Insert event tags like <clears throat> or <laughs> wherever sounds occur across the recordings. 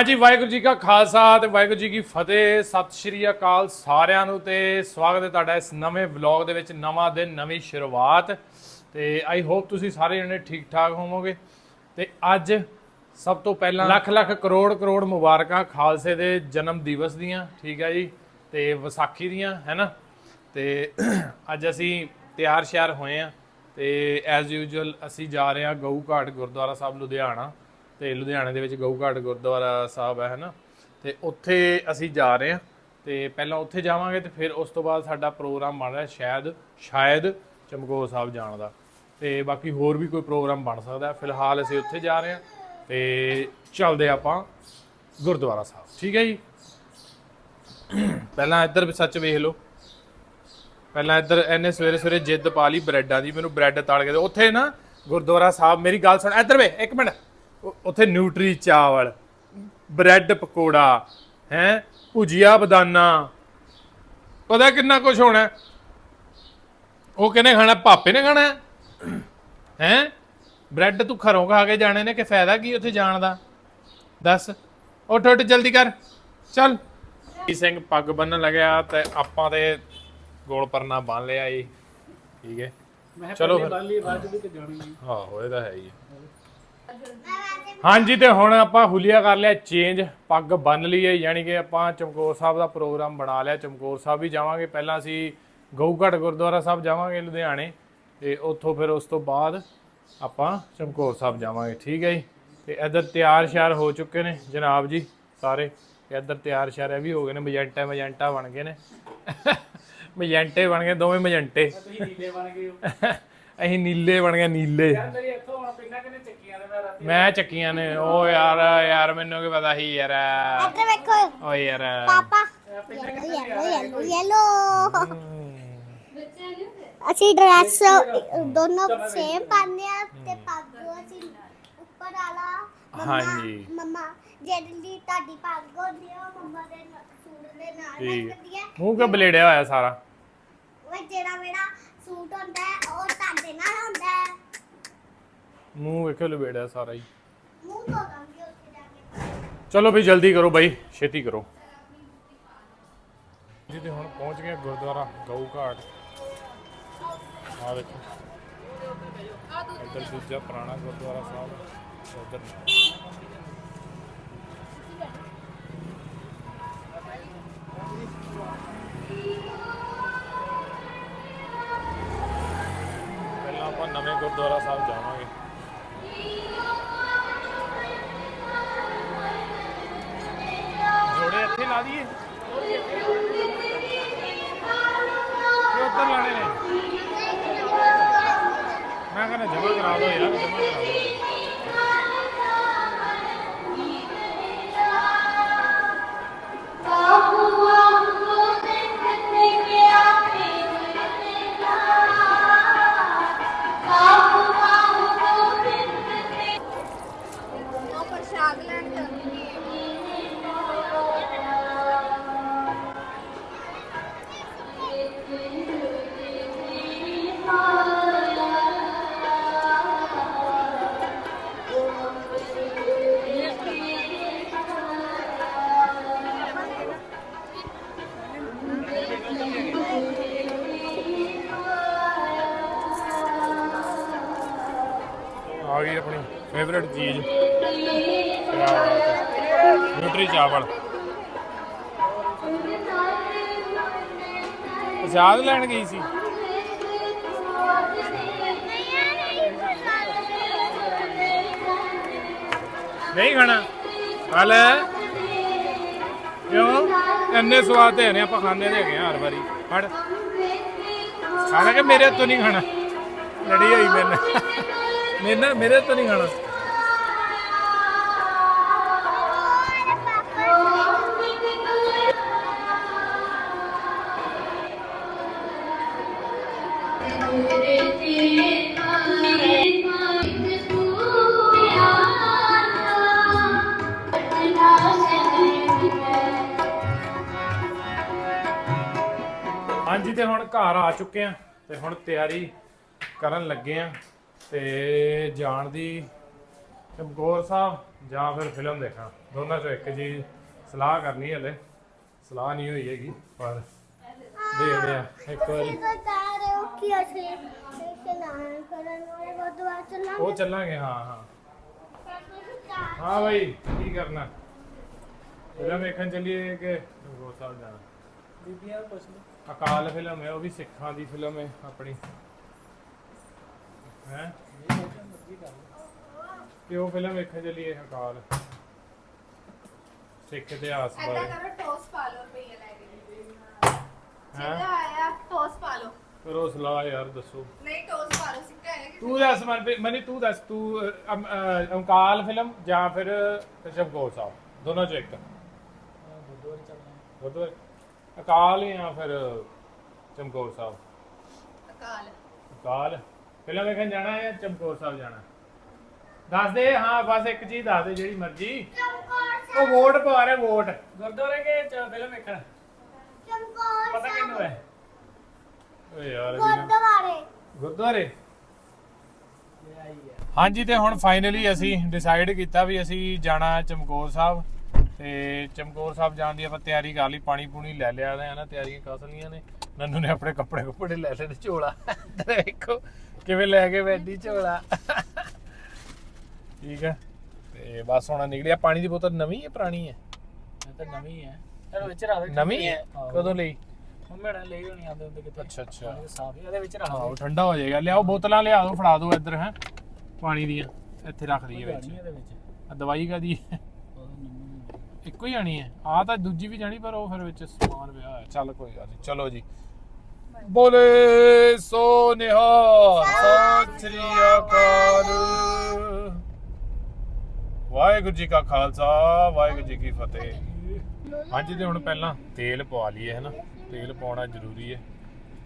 ਹਾਂਜੀ, ਵਾਹਿਗੁਰੂ ਜੀ ਕਾ ਖਾਲਸਾ ਤੇ ਵਾਹਿਗੁਰੂ ਜੀ ਕੀ ਫਤਿਹ। ਸਤਿ ਸ਼੍ਰੀ ਅਕਾਲ ਸਾਰਿਆਂ ਨੂੰ ਤੇ ਸਵਾਗਤ ਹੈ ਤੁਹਾਡਾ ਇਸ ਨਵੇਂ ਵਲੌਗ ਦੇ ਵਿੱਚ, ਨਵਾਂ ਦਿਨ, ਨਵੀਂ ਸ਼ੁਰੂਆਤ। ਤੇ ਆਈ ਹੋਪ ਤੁਸੀਂ ਸਾਰੇ ਜਣੇ ਠੀਕ ਠਾਕ ਹੋਵੋਗੇ। ਤੇ ਅੱਜ ਸਭ ਤੋਂ ਪਹਿਲਾਂ ਲੱਖ ਲੱਖ, ਕਰੋੜ ਕਰੋੜ ਮੁਬਾਰਕਾਂ ਖਾਲਸੇ ਦੇ ਜਨਮ ਦਿਵਸ ਦੀਆਂ, ਠੀਕ ਹੈ ਜੀ? ਤੇ ਵਿਸਾਖੀ ਦੀਆਂ, ਹੈ ਨਾ? ਤੇ <clears throat> ਅੱਜ ਅਸੀਂ ਤਿਆਰ ਸ਼ਿਆਰ ਹੋਏ ਆ ਤੇ ਐਜ਼ ਯੂਜੂਅਲ ਅਸੀਂ ਜਾ ਰਹੇ ਹਾਂ ਗਊ ਘਾਟ ਗੁਰਦੁਆਰਾ ਸਾਹਿਬ, ਲੁਧਿਆਣਾ। ਤੇ ਲੁਧਿਆਣੇ ਦੇ ਵਿੱਚ ਗਊਘਾਟ ਗੁਰਦੁਆਰਾ ਸਾਹਿਬ ਹੈ, ਹਨਾ? ਤੇ ਉੱਥੇ ਅਸੀਂ ਜਾ ਰਹੇ ਹਾਂ। ਤੇ ਪਹਿਲਾਂ ਉੱਥੇ ਜਾਵਾਂਗੇ ਤੇ ਫਿਰ ਉਸ ਤੋਂ ਬਾਅਦ ਸਾਡਾ ਪ੍ਰੋਗਰਾਮ ਬਣ ਰਿਹਾ ਸ਼ਾਇਦ ਸ਼ਾਇਦ ਚਮਕੌਰ ਸਾਹਿਬ ਜਾਣ ਦਾ। ਤੇ ਬਾਕੀ ਹੋਰ ਵੀ ਕੋਈ ਪ੍ਰੋਗਰਾਮ ਬਣ ਸਕਦਾ ਫਿਲਹਾਲ ਅਸੀਂ ਉੱਥੇ ਜਾ ਰਹੇ ਹਾਂ ਤੇ ਚੱਲਦੇ ਆਪਾਂ ਗੁਰਦੁਆਰਾ ਸਾਹਿਬ। ਠੀਕ ਹੈ ਜੀ? ਪਹਿਲਾਂ ਇੱਧਰ ਵੀ ਸੱਚ ਵੇਖ ਲਓ। ਪਹਿਲਾਂ ਇੱਧਰ ਇਹਨੇ ਸਵੇਰੇ ਸਵੇਰੇ ਜਿੱਦ ਪਾ ਲਈ ਬ੍ਰੈਡਾਂ ਦੀ। ਮੈਨੂੰ ਬ੍ਰੈਡ ਤਲ ਕੇ ਦੇ। ਉੱਥੇ ਨਾ ਗੁਰਦੁਆਰਾ ਸਾਹਿਬ, ਮੇਰੀ ਗੱਲ ਸੁਣ। ਇੱਧਰ ਵੇ, ਇੱਕ ਮਿੰਟ। ਉੱਥੇ ਨਿਊਟਰੀ ਚਾਵਲ ਬ੍ਰੈਡ ਪਕੌੜਾ ਹੈ ਭੁਜੀਆ ਬਦਾਨਾ। ਪਤਾ ਕਿੰਨਾ ਕੁਝ ਹੋਣਾ? ਉਹ ਕਿਹਨੇ ਖਾਣਾ? ਪਾਪੇ ਨੇ ਖਾਣਾ? ਹੈ? ਬ੍ਰੈਡ ਤੂੰ ਘਰੋਂ ਖਾ ਕੇ ਜਾਣੇ ਨੇ ਕਿ ਫਾਇਦਾ ਕੀ ਉੱਥੇ ਜਾਣ ਦਾ? ਦੱਸ। ਉੱਠ ਉੱਠ ਜਲਦੀ ਕਰ। ਚੱਲ। ਜੀ ਸਿੰਘ ਪੱਗ ਬੰਨਣ ਲੱਗਿਆ ਤੇ ਆਪਾਂ ਤੇ ਗੋਲ ਪਰਨਾ ਬੰਨ ਲਿਆ ਜੀ। ਠੀਕ ਹੈ। ਚਲੋ ਫਿਰ। ਬਾਅਦ ਵੀ ਤੇ ਜਾਣੀ ਆਹੋ ਇਹ ਤਾਂ ਹੈ ਹੀ ਹੈ। ਹਾਂਜੀ ਤੇ ਹੁਣ ਆਪਾਂ ਹੁਲੀਆ ਕਰ ਲਿਆ ਚੇਂਜ ਪੱਗ ਬੰਨ ਲਈ ਹੈ ਯਾਨੀ ਕਿ ਆਪਾਂ ਚਮਕੌਰ ਸਾਹਿਬ ਦਾ ਪ੍ਰੋਗਰਾਮ ਬਣਾ ਲਿਆ। ਚਮਕੌਰ ਸਾਹਿਬ ਵੀ ਜਾਵਾਂਗੇ। ਪਹਿਲਾਂ ਅਸੀਂ ਗਊਗੜ ਗੁਰਦੁਆਰਾ ਸਾਹਿਬ ਜਾਵਾਂਗੇ ਲੁਧਿਆਣੇ ਤੇ ਉੱਥੋਂ ਫਿਰ ਉਸ ਤੋਂ ਬਾਅਦ ਆਪਾਂ ਚਮਕੌਰ ਸਾਹਿਬ ਜਾਵਾਂਗੇ। ਠੀਕ ਹੈ ਜੀ? ਤੇ ਇੱਧਰ ਤਿਆਰ ਸ਼ਿਆਰ ਹੋ ਚੁੱਕੇ ਨੇ ਜਨਾਬ ਜੀ ਸਾਰੇ। ਤੇ ਇੱਧਰ ਤਿਆਰ ਸ਼ਿਆਰ ਇਹ ਵੀ ਹੋ ਗਏ ਨੇ ਮਜੈਂਟਾ ਮਜੈਂਟਾ ਬਣ ਗਏ ਨੇ। <laughs> ਮਜੈਂਟੇ ਬਣ ਗਏ ਦੋਵੇਂ ਮਜੈਂਟੇ। ਤੁਸੀਂ ਨੀਲੇ ਬਣ ਗਏ ਹੋ। <laughs> ਅਸੀਂ ਨੀਲੇ ਬਣ ਗਏ ਨੀਲੇ। ਮੇਰੀ ਇੱਥੋਂ ਹੁਣ ਪਿੰਡਾਂ ਕਿਨੇ ਚੱਕੀਆਂ ਨੇ ਮੈਂ ਰਾਤੀ। ਮੈਂ ਚੱਕੀਆਂ ਨੇ। ਉਹ ਯਾਰ ਯਾਰ ਮੈਨੂੰ ਕੀ ਪਤਾ ਸੀ ਯਾਰ। ਇੱਧਰ ਵੇਖੋ। ਓ ਯਾਰ। ਪਾਪਾ। ਯੈਲੋ ਯੈਲੋ ਯੈਲੋ ਅਸੀਂ ਡਰੈਸ ਦੋਨੋਂ ਸੇਮ ਪਾਉਂਦੇ ਆ ਤੇ ਪੱਗ ਅਸੀਂ ਉੱਪਰ ਵਾਲਾ ਮੰਮਾ- ਹਾਂਜੀ। ਮੰਮਾ ਜਿਹੜੀ ਤੁਹਾਡੀ ਪੱਗ ਹੁੰਦੀ ਆ ਉਹ ਮੰਮਾ ਦੇ ਨਾਲ- ਸੂਟ ਦੇ ਨਾਲ ਠੀਕ। ਲੱਗਦੀ ਹੈ ਮੂੰਹ ਕਿ ਬਲੇੜਿਆ ਹੋਇਆ ਸਾਰਾ? ਉਹ ਜਿਹੜਾ ਮੇਰਾ ਸੂਟ ਹੁੰਦਾ ਹੈ ਉਹ ਤੁਹਾਡੇ ਨਾਲ ਹੁੰਦਾ ਹੈ। ਮੂੰਹ ਵੇਖੋ ਲਬੇੜਿਆ ਸਾਰਾ ਹੀ। ਮੂੰਹ ਧੋ ਦਾਂਗੇ ਉੱਥੇ ਜਾ ਕੇ। ਚਲੋ ਵੀ ਜਲਦੀ ਕਰੋ ਬਾਈ ਛੇਤੀ ਕਰੋ। ਜੀ ਤੇ ਹੁਣ ਪਹੁੰਚ ਗਏ ਗੁਰਦੁਆਰਾ ਗਊ ਘਾਟ। ਆ ਦੇਖੋ। ਇੱਧਰ ਦੂਜਾ ਪੁਰਾਣਾ ਗੁਰਦੁਆਰਾ ਸਾਹਿਬ ਉੱਧਰ ਗੁਰਦੁਆਰਾ ਸਾਹਿਬ ਜਾਵਾਂਗੇ। ਜੋੜੇ ਇੱਥੇ ਲਾ ਦਈਏ। ਕਿ ਉੱਧਰ ਲਾਣੇ ਨੇ। ਮੈਂ ਕਹਿੰਦਾ ਜਮਾ ਕਰਾ ਦਿਓ ਯਾਰ ਜਮਾ ਕਰਾ ਦਿਓ। ਫੇਵਰਿਟ ਚੀਜ਼ ਨਿਊਟਰੀ ਚਾਵਲ ਆਜ਼ਾਦ ਲੈਣ ਗਈ ਸੀ। ਨਹੀਂ ਖਾਣਾ। ਖਾ ਲੈ ਕਿਉਂ? ਇੰਨੇ ਸਵਾਦ ਤੇ ਨੇ ਆਪਾਂ ਖਾਂਦੇ ਤੇ ਹੈਗੇ ਆ ਹਰ ਵਾਰੀ। ਫੜ। ਖਾਣਾ ਕਿ ਮੇਰੇ ਤੋਂ ਨਹੀਂ ਖਾਣਾ। ਲੜੀ ਹੋਈ ਮੇਰੇ ਮੇਰੇ ਨਾਲ ਮੇਰੇ ਤੋਂ ਨਹੀਂ ਖਾਣਾ। ਹਾਂਜੀ ਤੇ ਹੁਣ ਘਰ ਆ ਚੁੱਕੇ ਆ ਤੇ ਹੁਣ ਤਿਆਰੀ ਕਰਨ ਲੱਗੇ ਆ ਤੇ ਜਾਣ ਦੀ ਚਮਕੌਰ ਸਾਹਿਬ ਜਾਂ ਫਿਰ ਫਿਲਮ ਦੇਖਾਂ। ਦੋਨਾਂ ਚੋਂ ਇੱਕ ਚੀਜ਼ ਸਲਾਹ ਕਰਨੀ ਹੈ ਹਲੇ। ਸਲਾਹ ਨਹੀਂ ਹੋਈ ਹੈਗੀ, ਪਰ ਦੇਖਦੇ ਆ ਇੱਕ ਵਾਰੀ। ਬਤਾ ਰਹੇ ਹੋ ਕਿ ਅਸੀਂ ਇਸ਼ਨਾਨ ਕਰਨ ਵਾਲੇ ਗੁਰਦੁਆਰੇ ਚੱਲਾਂਗੇ। ਉਹ ਚੱਲਾਂਗੇ ਹਾਂ ਹਾਂ। ਹਾਂ ਭਾਈ ਕੀ ਕਰਨਾ? ਫਿਲਮ ਵੇਖਣ ਚੱਲੀਏ ਕਿ ਚਮਕੌਰ ਸਾਹਿਬ ਜਾਣਾ? ਬੀਬੀਆਂ ਪੁੱਛ ਲਓ। ਅਕਾਲ ਫਿਲਮ ਹੈ ਉਹ ਵੀ ਸਿੱਖਾਂ ਦੀ ਫਿਲਮ ਹੈ ਆਪਣੀ। ਹੈ? ਤੇ ਉਹ ਫਿਲਮ ਵੇਖਣ ਚੱਲੀਏ ਅਕਾਲ? ਸਿੱਖ ਇਤਿਹਾਸ ਬਾਰੇ। ਕਰੋ ਟੋਸ ਪਾ ਲਓ ਲੈ ਕੇ। ਸਿੱਕਾ ਆਇਆ ਟੋਸ ਪਾ ਲਓ। ਕਰੋ ਸਲਾਹ ਯਾਰ ਦੱਸੋ। ਨਹੀਂ ਟੋਸ ਪਾ ਲਓ ਸਿੱਕਾ ਹੈ ਤੂੰ ਦੱਸ ਮਨ ਮਨੀ ਤੂੰ ਦੱਸ ਤੂੰ ਅ, ਅਮ, ਅ, ਅਕਾਲ ਫਿਲਮ ਜਾਂ ਫਿਰ ਚਮਕੌਰ ਸਾਹਿਬ? ਦੋਨੋਂ ਚੋਂ ਇੱਕ। ਗੁਰਦੁਆਰੇ ਚੱਲਣਾ ਗੁਰਦੁਆਰੇ ਅਕਾਲ ਜਾਂ ਫਿਰ ਚਮਕੌਰ ਸਾਹਿਬ? ਅਕਾਲ। ਅਕਾਲ। ਫਿਲਮ ਵੇਖਣ ਜਾਣਾ ਹੈ ਜਾਂ ਚਮਕੌਰ ਸਾਹਿਬ ਜਾਣਾ? ਦੱਸ ਦੇ ਹਾਂ ਬਸ ਇੱਕ ਚੀਜ਼ ਦੱਸ ਦੇ ਜਿਹੜੀ ਮਰਜ਼ੀ। ਉਹ ਵੋਟ ਪਾ ਰਿਹਾ ਵੋਟ ਗੁਰਦੁਆਰੇ ਕੇ ਫਿਲਮ ਵੇਖਣ? ਹੈ? ਓਏ ਯਾਰ ਨਾ- ਗੁਰਦੁਆਰੇ। ਗੁਰਦੁਆਰੇ? ਹਾਂਜੀ ਤੇ ਹੁਣ ਫਾਈਨਲੀ ਅਸੀਂ ਡਿਸਾਈਡ ਕੀਤਾ ਵੀ ਅਸੀਂ ਜਾਣਾ ਚਮਕੌਰ ਸਾਹਿਬ। ਤੇ ਚਮਕੌਰ ਸਾਹਿਬ ਜਾਣ ਦੀ ਆਪਾਂ ਤਿਆਰੀ ਕਰ ਲਈ ਪਾਣੀ ਪੂਣੀ ਲੈ ਲਿਆ ਹੈ ਨਾ ਤਿਆਰੀਆਂ ਕਰ ਲਈਆਂ ਨੇ। ਨੰਨੂ ਨੇ ਆਪਣੇ ਕੱਪੜੇ ਕੁੱਪੜੇ ਲੈ ਲਏ ਤੇ ਝੋਲਾ ਵੇਖੋ ਕਿਵੇਂ ਲੈ ਕੇ ਬੈਠੀ ਝੋਲਾ। ਠੀਕ ਹੈ ਤੇ ਬਸ ਹੁਣ ਨਿਕਲਿਆ ਪਾਣੀ ਦੀ ਬੋਤਲ ਨਵੀਂ ਹੈ ਪੁਰਾਣੀ ਹੈ? ਇਹ ਤਾਂ ਨਵੀਂ ਹੈ। ਇਹਦੇ ਵਿੱਚ ਰੱਖ ਦੇ ਨਵੀਂ? ਹੈ? ਕਦੋਂ ਲਈ? ਮੰਮੀ ਨੇ ਲਈ ਹੋਣੀ ਆਂਦੇ ਹੁੰਦੇ ਕਿਤੇ। ਅੱਛਾ, ਅੱਛਾ। ਪਾਣੀ ਤਾਂ ਸਾਫ਼ ਹੀ ਆ, ਇਹਦੇ ਵਿੱਚ ਰੱਖ ਹਾਂ ਦੇ ਉਹ ਠੰਡਾ ਹੋ ਜਾਏਗਾ। ਲਿਆਓ ਬੋਤਲਾਂ ਲਿਆ ਦਿਓ ਫੜਾ ਦਿਓ ਇੱਧਰ ਹੈ। ਪਾਣੀ ਦੀਆਂ ਇੱਥੇ ਰੱਖ ਦਈਏ ਵਿੱਚ। ਪਾਣੀ ਇਹਦੇ ਵਿੱਚ। ਆ ਦਵਾਈ ਕਾਦੀ ਹੈ? ਉਹ ਨਵੀਂ ਇੱਕੋ ਹੀ ਜਾਣੀ ਹੈ। ਆ ਤਾਂ ਦੂਜੀ ਵੀ ਜਾਣੀ ਪਰ ਉਹ ਫਿਰ ਵਿੱਚ ਸਮਾਨ ਪਿਆ ਹੋਇਆ। ਚੱਲ ਕੋਈ ਗੱਲ ਨਹੀਂ ਚਲੋ ਜੀ। ਬੋਲੇ ਸੋ ਨਿਹਾਲ ਸਤਿ ਸ੍ਰੀ ਅਕਾਲ। ਵਾਹਿਗੁਰੂ ਜੀ ਕਾ ਖਾਲਸਾ ਵਾਹਿਗੁਰੂ ਜੀ ਕੀ ਫਤਿਹ। ਹਾਂਜੀ ਤੇ ਹੁਣ ਪਹਿਲਾਂ ਤੇਲ ਪਵਾ ਲਈਏ ਹੈ ਨਾ ਤੇਲ ਪਾਉਣਾ ਜ਼ਰੂਰੀ ਹੈ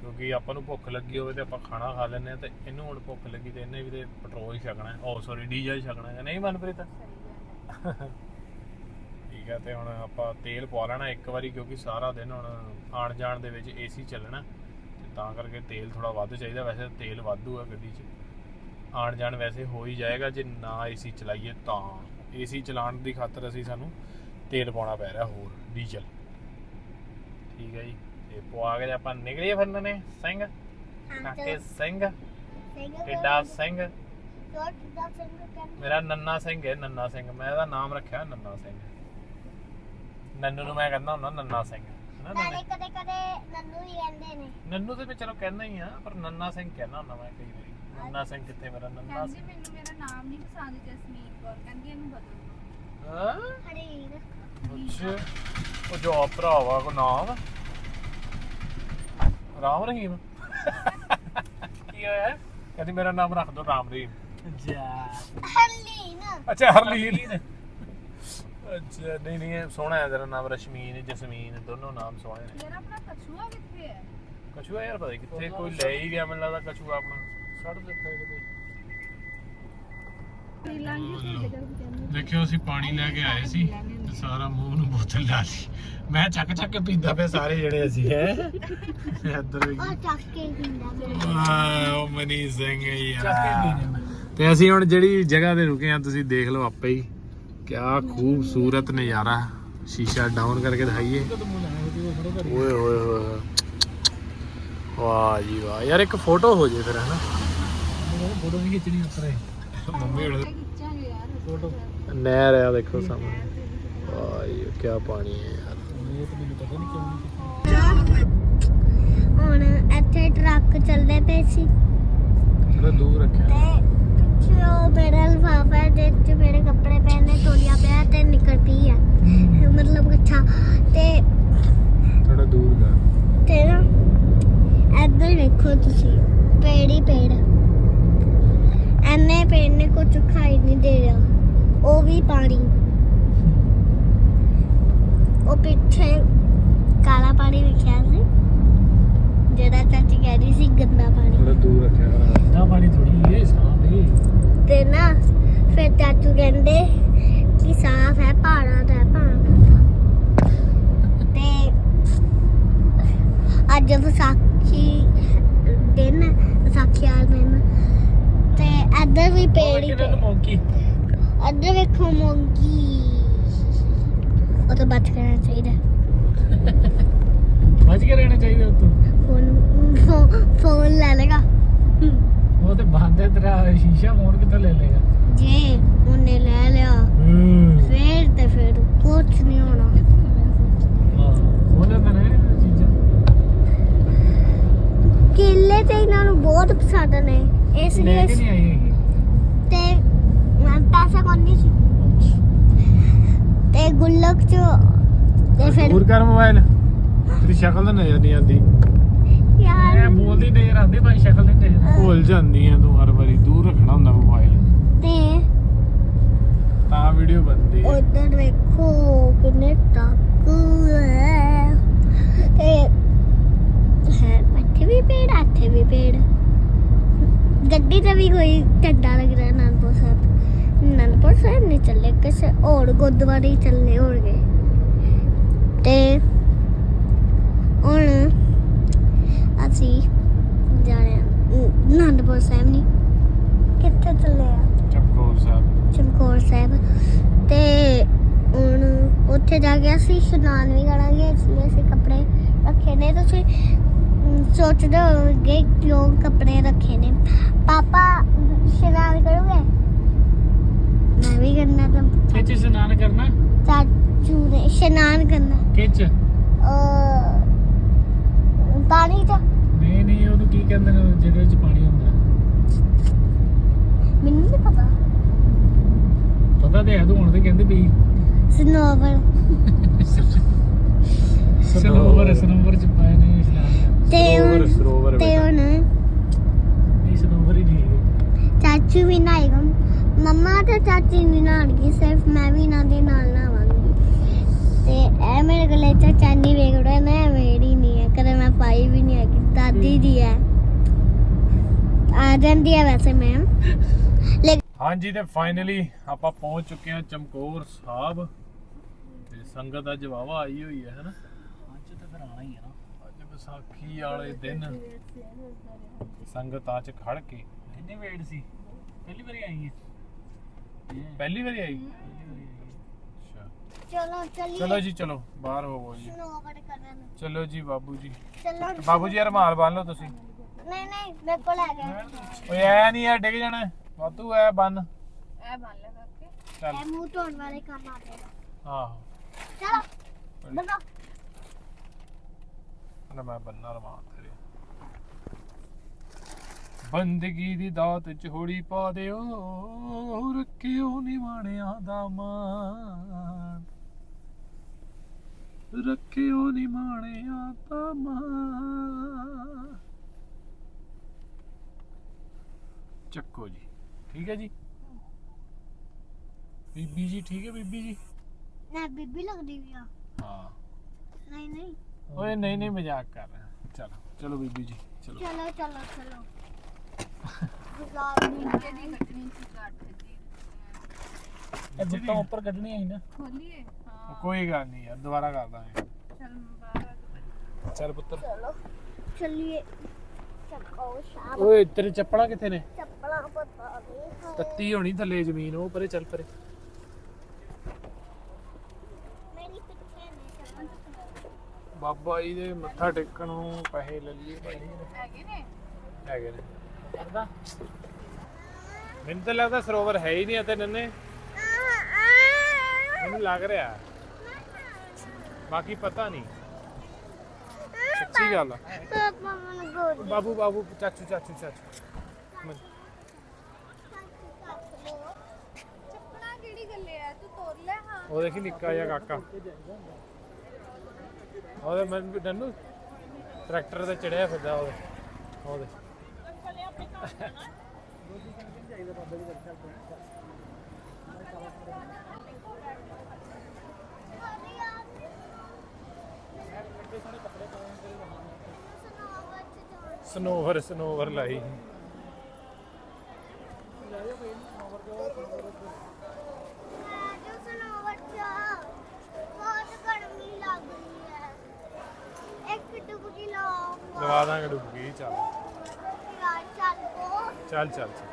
ਕਿਉਂਕਿ ਆਪਾਂ ਨੂੰ ਭੁੱਖ ਲੱਗੀ ਹੋਵੇ ਤੇ ਆਪਾਂ ਖਾਣਾ ਖਾ ਲੈਂਦੇ ਆ ਤੇ ਇਹਨੂੰ ਹੁਣ ਭੁੱਖ ਲੱਗੀ ਤੇ ਇਹਨੇ ਵੀ ਤੇ ਪੈਟਰੋਲ ਹੀ ਛਕਣਾ ਹੈ। ਓ ਸੌਰੀ ਡੀਜ਼ਲ ਛਕਣਾ ਹੈ। ਨਹੀਂ ਮਨਪ੍ਰੀਤ? ਠੀਕ ਹੈ ਤੇ ਹੁਣ ਆਪਾਂ ਤੇਲ ਪਵਾ ਲੈਣਾ ਇੱਕ ਵਾਰੀ ਕਿਉਂਕਿ ਸਾਰਾ ਦਿਨ ਹੁਣ ਆਣ ਜਾਣ ਦੇ ਵਿੱਚ ਏਸੀ ਚੱਲਣਾ ਤੇ ਤਾਂ ਕਰਕੇ ਤੇਲ ਥੋੜਾ ਵੱਧ ਚਾਹੀਦਾ। ਵੈਸੇ ਤੇਲ ਵਾਧੂ ਆ ਗੱਡੀ 'ਚ। ਆਣ ਜਾਣ ਵੈਸੇ ਹੋ ਹੀ ਜਾਏਗਾ ਜੇ ਨਾ ਏਸੀ ਚਲਾਈਏ ਤਾਂ। ਏਸੀ ਚਲਾਉਣ ਦੀ ਖਾਤਰ ਅਸੀਂ ਸਾਨੂੰ ਤੇਲ ਪਾਉਣਾ ਪੈ ਰਿਹਾ ਹੋਰ ਡੀਜ਼ਲ ਠੀਕ ਹੈ ਜੀ। ਤੇ ਪਵਾ ਕੇ ਤੇ ਆਪਾਂ ਨਿਕਲੀਏ ਫਿਰ ਨੇ ਸਿੰਘ। ਕਾਕੇ ਸਿੰਘ ਟਿੱਡਾ ਸਿੰਘ। ਦਾ ਕਹਿੰਦੇ ਮੇਰਾ ਨੰਨਾ ਸਿੰਘ ਹੈ ਨੰਨਾ ਸਿੰਘ। ਮੈਂ ਇਹਦਾ ਨਾਮ ਰੱਖਿਆ ਨੰਨਾ ਸਿੰਘ। ਨੰਨੂ ਨੂੰ ਮੈਂ ਕਹਿੰਦਾ ਹੁੰਦਾ ਨੰਨਾ ਸਿੰਘ। ਨਾਲੇ ਨੰਨੇ? ਕਦੇ ਕਦੇ ਨੰਨੂ ਹੀ ਕਹਿੰਦੇ ਨੇ। ਨੰਨੂ ਤੇ ਵੀ ਚਲੋ ਕਹਿੰਦਾ ਹੀ ਆ ਪਰ ਨੰਨਾ ਸਿੰਘ ਕਹਿਣਾ ਹੁੰਦਾ ਮੈਂ ਕਈ ਵਾਰੀ। ਨੰਨਾ ਸਿੰਘ ਕਿੱਥੇ ਮੇਰਾ ਨੰਨਾ ਕਹਿੰਦੀ ਸਿੰਘ? ਮੈਨੂੰ ਮੇਰਾ ਨਾਮ ਨਹੀਂ ਪਸੰਦ ਜਸਮੀਨ ਕੌਰ। ਕਹਿੰਦੀ ਇਹਨੂੰ ਬਦਲ ਹਾਂ? ਹਰੀਰ ਅੱਛਾ ਉਹ ਜੋ ਭਰਾਵਾ ਕੋ ਨਾਮ ਰਾਮ ਰਹੀਮ। ਕੀ ਹੋਇਆ? ਕਹਿੰਦੀ ਮੇਰਾ ਨਾਮ ਰੱਖ ਦੋ ਰਾਮ ਰਹੀਮ। ਜਾ ਹਰਲੀਨ। ਅੱਛਾ ਹਰਲੀਨ। ਅੱਛਾ ਨਹੀਂ ਨਹੀਂ ਇਹ ਸੋਹਣਾ ਹੈ ਤੇਰਾ ਨਾਮ ਰਸ਼ਮੀਨ ਜਸਮੀਨ ਦੋਨੋਂ ਨਾਮ ਸੋਹਣੇ ਨੇ। ਮੇਰਾ ਆਪਣਾ ਕਛੂਆ ਕਿੱਥੇ ਹੈ? ਕਛੂਆ ਯਾਰ ਪਤਾ ਨੀ ਕਿੱਥੇ ਕੋਈ ਲੈ ਹੀ ਗਿਆ ਮੈਨੂੰ ਲੱਗਦਾ ਕਛੂਆ ਆਪਣਾ। ਛੱਡ ਦਿੱਤਾ ਕਿਤੇ ਦੇਖਿਓ ਅਸੀਂ ਪਾਣੀ ਲੈ ਕੇ ਆਏ ਸੀ ਤੇ ਸਾਰਾ ਮੂੰਹ ਨੂੰ ਬੋਤਲ ਲਾ ਲਈ। ਮੈਂ ਚੱਕ ਚੱਕ ਕੇ ਪੀਂਦਾ ਪਿਆ ਸਾਰੇ ਜਿਹੜੇ ਅਸੀਂ ਹੈ? ਇੱਧਰ ਵੀ। ਉਹ ਚੱਕ ਕੇ ਪੀਂਦਾ ਵਾਹ ਮਨੀ ਸਿੰਘ ਚੱਕ ਕੇ ਯਾਰ ਤੇ ਅਸੀਂ ਹੁਣ ਜਿਹੜੀ ਜਗ੍ਹਾ ਤੇ ਰੁਕੇ ਆ ਤੁਸੀਂ ਦੇਖ ਲਓ ਆਪੇ ਹੀ। ਕਿਆ ਖੂਬਸੂਰਤ ਨਜ਼ਾਰਾ। ਸ਼ੀਸ਼ਾ ਡਾਊਨ ਕਰਕੇ ਦਿਖਾਈਏ। ਉਹ ਓਏ ਹੋਏ ਹੋਏ ਵਾਹ ਜੀ ਵਾਹ। ਯਾਰ ਇੱਕ ਫੋਟੋ ਹੋ ਜੇ ਫਿਰ ਹਨਾ ਫੋਟੋ ਵੀ ਖਿੱਚਣੀ ਉੱਪਰ। ਹੈ ਮੰਮੀ ਹੁਣ ਖਿੱਚਾਂਗੇ ਯਾਰ ਫੋਟੋ ਨਹਿਰ ਆ ਦੇਖੋ ਸਾਹਮਣੇ। ਵਾਹ ਜੀ ਕਿਆ ਪਾਣੀ ਹੈ ਯਾਰ। ਇਹ ਤਾਂ ਮੈਨੂੰ ਪਤਾ ਨਹੀਂ ਕਿਉਂ ਨਹੀਂ ਹੁਣ ਇੱਥੇ ਟਰੱਕ ਚੱਲਦੇ ਪਏ ਸੀ। ਥੋੜਾ ਦੂਰ ਰੱਖਿਆ। ਤੇ ਪਿੱਛੇ ਉਹ ਮੇਰਾ ਲਫਾਫਾ ਹੈ ਜਿਸ 'ਚ ਮੇਰੇ ਕੱਪੜੇ ਪਏ ਨੇ ਤੋਲਿਆ ਪਿਆ ਤੇ ਨਿਕਲ ਪਈ ਆ। ਮਤਲਬ ਅੱਛਾ ਤੇ ਥੋੜਾ ਦੂਰ ਕਰ ਤੇ ਨਾ ਇੱਧਰ ਵੇਖੋ ਤੁਸੀਂ ਪੇੜ ਹੀ ਪੇੜ ਐਨੇ ਪੇੜ ਨੇ ਕੁਝ ਖਾਈ ਨਹੀਂ ਦੇ ਰਿਹਾ। ਉਹ ਵੀ ਪਾਣੀ। ਉਹ ਪਿੱਛੇ ਕਾਲਾ ਪਾਣੀ ਵਿਖਿਆ ਸੀ। ਜਿਹੜਾ ਚਾਚੀ ਕਹਿ ਰਹੀ ਸੀ ਗੰਦਾ ਪਾਣੀ। ਥੋੜਾ ਦੂਰ ਰੱਖਿਆ ਨਾ ਪਾਣੀ ਥੋੜੀ ਇਹ ਸਾਫ਼ ਹੈ। ਤੇ ਨਾ ਫਿਰ ਚਾਚੂ ਕਹਿੰਦੇ ਕਿ ਸਾਫ਼ ਹੈ ਪਹਾੜਾਂ ਦਾ ਹੈ, ਤੇ ਅੱਜ ਵਿਸਾਖੀ ਦਿਨ ਵਿਸਾਖੀ ਵਾਲਾ ਦਿਨ ਤੇ ਇੱਧਰ ਵੀ ਪੇੜ ਹੀ ਪੇੜ ਮੌਂਕੀ ਅੱਧਰ ਵੇਖੋ ਮੋਂਕੀ ਉਹ ਤਾਂ ਬਚ ਕਰਨਾ ਚਾਹੀਦਾ। ਬਚ ਕੇ ਰਹਿਣਾ ਚਾਹੀਦਾ ਤੂੰ ਫੋਨ ਫੋਨ ਲੈ ਲੇਗਾ ਉਹ ਤੇ ਬੰਦ ਹੈ ਤੇਰਾ ਸ਼ੀਸ਼ਾ ਫੋਨ ਕਿੱਥੋਂ ਲੈ ਲੇਗਾ ਜੇ ਉਹਨੇ ਲੈ ਲਿਆ ਫੇਰ ਤੇ ਫੇਰ ਕੁਛ ਨਹੀਂ ਹੋਣਾ। ਉਹਨੇ ਤਾਂ ਨੇ ਚੀਜ਼ਾਂ ਕੇਲੇ ਤੇ ਇਹਨਾਂ ਨੂੰ ਬਹੁਤ ਪਸੰਦ ਨੇ। ਇਸ ਲੈ ਲਈ ਕੇ ਨਹੀਂ ਆਈ ਹੈਗੀ ਤੇ ਮੈਂ ਪੈਸਾ ਕੋਨੀ ਸੀ ਤੇ ਗੁੱਲਕ ਚ ਤੇ ਫਿਰ ਦੂਰ ਕਰ ਮੋਬਾਈਲ ਤੇਰੀ ਸ਼ਕਲ ਤਾਂ ਨਜ਼ਰ ਨਹੀਂ ਆਉਂਦੀ ਯਾਰ ਮੈਂ ਬੋਲਦੀ ਨਜ਼ਰ ਆਉਂਦੀ ਭਾਈ ਸ਼ਕਲ ਨਹੀਂ ਨਜ਼ਰ ਭੁੱਲ ਜਾਂਦੀ ਆ ਤੂੰ ਹਰ ਵਾਰੀ ਦੂਰ ਰੱਖਣਾ ਹੁੰਦਾ ਮੋਬਾਈਲ ਤੇ ਤਾਂ ਵੀਡੀਓ ਬਣਦੀ ਹੈ ਉਧਰ ਵੇਖੋ ਕਿੰਨੇ ਟਾਕੂ ਹੈ ਤੇ ਹੈ ਇੱਥੇ ਵੀ ਪੇੜ ਇੱਥੇ ਵੀ ਪੇੜ ਗੱਡੀ ਤੇ ਵੀ ਕੋਈ ਝੰਡਾ ਲੱਗ ਰਿਹਾ ਅਨੰਦਪੁਰ ਸਾਹਿਬ ਅਨੰਦਪੁਰ ਸਾਹਿਬ ਨਹੀਂ ਚੱਲੇ ਕਿਸੇ ਹੋਰ ਗੁਰਦੁਆਰੇ ਹੀ ਚੱਲੇ ਹੋਣਗੇ। ਤੇ ਹੁਣ ਅਸੀਂ ਜਾ ਰਹੇ ਹਾਂ ਅਮ, ਅਨੰਦਪੁਰ ਸਾਹਿਬ ਨਹੀਂ। ਕਿੱਥੇ ਚੱਲੇ ਆ? ਚਮਕੌਰ ਸਾਹਿਬ। ਚਮਕੌਰ ਸਾਹਿਬ। ਤੇ ਹੁਣ ਉੱਥੇ ਜਾ ਕੇ ਅਸੀਂ ਇਸ਼ਨਾਨ ਵੀ ਕਰਾਂਗੇ ਇਸ ਲਈ ਅਸੀਂ ਕੱਪੜੇ ਰੱਖੇ ਨੇ। ਤੁਸੀਂ ਸੋਚਦੇ ਹੋਗੇ ਕਿਉਂ ਕੱਪੜੇ ਰੱਖੇ ਨੇ। ਪਾਪਾ ਇਸ਼ਨਾਨ ਕਰੋਗੇ? ਮੈਂ ਵੀ ਕਰਨਾ ਤਾਂ। ਖਿੱਚ ਇਸ਼ਨਾਨ ਕਰਨਾ? ਚਾਚੂ ਨੇ ਇਸ਼ਨਾਨ ਕਰਨਾ। ਖਿੱਚ ਅਹ, ਪਾਣੀ ਚ। ਨਹੀਂ ਨਹੀਂ ਉਹਨੂੰ ਕੀ ਕਹਿੰਦੇ ਨੇ ਜਿਹਦੇ ਵਿੱਚ ਪਾਣੀ ਹੁੰਦਾ। ਮੈਨੂੰ ਨਹੀਂ ਪਤਾ। ਪਤਾ ਤੇ ਹੈ ਤੂੰ ਹੁਣ ਤੇ ਕਹਿੰਦੇ ਵੀ ਸਨੋਵਰ। ਸਨੋਵਰ ਸਨੋਵਰ ਚ ਪਾਏ ਨੇ ਇਸ਼ਨਾਨ ਕਰਨਾ ਤੇ ਸਰੋਵਰ ਹੁਣ ਸਰੋਵਰ ਤੇ ਬੇਟਾ। ਹੁਣ ਨਹੀਂ ਸਨੋਵਰ ਹੀ ਠੀਕ ਹੈ। ਚਾਚੂ ਵੀ ਨਹਾਏਗਾ ਮੰਮਾ ਤੇ ਚਾਚੀ ਨਹੀਂ ਨਹਾਣਗੀ ਸਿਰਫ ਮੈਂ ਵੀ ਇਹਨਾਂ ਦੇ ਨਾਲ ਨਹਾਵਾਂਗੀ ਤੇ ਇਹ ਮੇਰੇ ਕੋਲ ਇੱਥੇ ਚਾਨੀ ਵੇਖ ਰਿਹਾ ਨਾ ਮੇਰੀ ਨਹੀਂ ਹੈ ਕਦੇ ਮੈਂ ਪਾਈ ਵੀ ਨਹੀਂ ਹੈਗੀ ਦਾਦੀ ਦੀ ਹੈ। ਆ ਜਾਂਦੀ ਹੈ ਵੈਸੇ ਮੈਂ। ਲੇਕਿਨ ਹਾਂਜੀ ਤੇ ਫਾਈਨਲੀ ਆਪਾਂ ਪਹੁੰਚ ਚੁੱਕੇ ਹਾਂ ਚਮਕੌਰ ਸਾਹਿਬ। ਤੇ ਸੰਗਤ ਅੱਜ ਵਾਵਾ ਆਈ ਹੋਈ ਹੈ ਹਨਾ? ਅੱਜ ਤਾਂ ਫਿਰ ਆਣਾ ਹੀ ਹੈ ਨਾ। ਅੱਜ ਵਿਸਾਖੀ ਵਾਲੇ ਦਿਨ ਸੰਗਤ ਆ ਚ ਖੜ ਕੇ ਇੰਨੇ ਵੇਟ ਸੀ। ਪਹਿਲੀ ਵਾਰੀ ਆਈ ਹੈ ਪਹਿਲੀ ਵਾਰੀ ਆਈ? ਅੱਛਾ। ਚਲੋ ਚੱਲੀਏ। ਚਲੋ ਜੀ ਚਲੋ ਬਾਹਰ ਹੋਵੋ ਜੀ। ਸਨੋਵਰ ਕਰਨ ਚਲੋ ਜੀ ਬਾਬੂ ਜੀ। ਚਲੋ। ਬਾਬੂ ਜੀ ਰਮਾਲ ਬੰਨ ਲਓ ਤੁਸੀਂ। ਨਹੀਂ ਨਹੀਂ ਮੇਰੇ ਕੋਲ ਆ ਗਿਆ। ਓਏ ਐ ਨਹੀਂ ਐ ਡਿੱਗ ਜਾਣਾ। ਵਾਧੂ ਐ ਬੰਨ। ਇਹ ਬੰਨ ਲੈ ਕਰਕੇ ਚੱਲ। ਇਹ ਮੂੰਹ ਧੋਣ ਵਾਲੇ ਕੰਮ ਆ ਗਏ। ਆਹੋ। ਚਲੋ ਨਾ ਮੈਂ ਬੰਨਾ ਰਮਾਨ ਤੇਰੇ। ਬੰਦਗੀ ਦੀ ਦਾਤ ਚ ਹੋੜੀ ਪਾ ਦਿਓ ਰੱਖਿਓ ਨਿਵਾਣਿਆਂ ਦਾ ਮਾਣ? ਰੱਖਿਓ ਨਿਵਾਣਿਆਂ ਦਾ ਮਾਣ। ਚੱਕੋ ਜੀ ਠੀਕ ਹੈ ਜੀ? ਬੀਬੀ ਜੀ ਠੀਕ ਹੈ ਬੀਬੀ ਜੀ? ਨਾ ਬੀਬੀ ਲੱਗਦੀ ਵੀ ਆ। ਹਾਂ। ਨਹੀਂ ਨਹੀਂ। ਓਏ ਨਹੀਂ ਨਹੀਂ ਮਜ਼ਾਕ ਕਰ ਰਿਹਾ। ਚਲੋ ਚਲੋ ਬੀਬੀ ਜੀ ਚਲੋ। ਚਲੋ ਚਲੋ ਚਲੋ। ਗੁਜ਼ਾਰ ਨਹੀਂ ਨੀਚੇ ਦੀ ਕੱਟਣੀ ਸੀ ਕੱਟ ਦੀ ਇਹ ਬੁੱਤਾਂ ਉੱਪਰ ਕੱਢਣੀਆਂ ਸੀ ਨਾ। ਖੋਲੀਏ? ਹਾਂ। ਕੋਈ ਗੱਲ ਨਹੀਂ ਯਾਰ ਦੁਬਾਰਾ ਕਰ ਦਾਂਗੇ। ਚਲ ਬਾਹਰ ਚੱਲ ਪੁੱਤਰ। ਚਲੋ ਚੱਲੀਏ। ਓਏ ਤੇਰੇ ਚੱਪਲਾਂ ਕਿੱਥੇ ਨੇ? ਚੱਪਲਾਂ ਪਤਾ ਨਹੀਂ। ਤੱਤੀ ਹੋਣੀ ਥੱਲੇ ਜ਼ਮੀਨ ਉਹ ਪਰੇ ਚੱਲ ਪਰੇ ਮੇਰੀ ਪਿੱਛੇ ਨੇ ਚੱਪਲਾਂ ਬਾਬਾ ਜੀ ਦੇ ਮੱਥਾ ਟੇਕਣ ਨੂੰ ਪੈਸੇ ਲੈ ਲਈਏ। ਭਾਈ ਹੈਗੇ ਨੇ? ਹੈਗੇ ਨੇ। ਮੈਨੂੰ ਤਾਂ ਲੱਗਦਾ ਸਰੋਵਰ ਹੈ ਹੀ ਨਹੀਂ ਅਤੇ ਨੰਨੇ। ਮੈਨੂੰ ਲੱਗ ਰਿਹਾ। ਬਾਕੀ ਪਤਾ ਨਹੀਂ। ਸੱਚੀ ਗੱਲ ਆ। ਪਾਪਾ ਮੈਨੂੰ ਗੋਦ ਬਾਬੂ ਬਾਬੂ ਚਾਚੂ ਚਾਚੂ ਚਾਚੂ। ਮੈਂ- ਚੱਪਲਾਂ ਕਿਹੜੀ ਗੱਲੇ ਆ? ਤੂੰ ਤੋੜ ਲੈ ਹਾਂ। ਉਹ ਦੇਖੀ ਨਿੱਕਾ ਜਿਹਾ ਕਾਕਾ। ਉਹਦੇ ਮੈਂ ਵੀ ਡੰਨੂ ਟਰੈਕਟਰ ਤੇ ਚੜਿਆ ਫਿਰਦਾ ਉਹਦੇ ਉਹਦੇ। ਸਨੋਵਰ ਸਨੋਵਰ ਲਾਈ। ਜੋ ਦਵਾ ਦਾਂਗੇ ਡੁੱਬਗੀ ਚੱਲ। ਚੱਲ ਚੱਲ ਚੱਲ।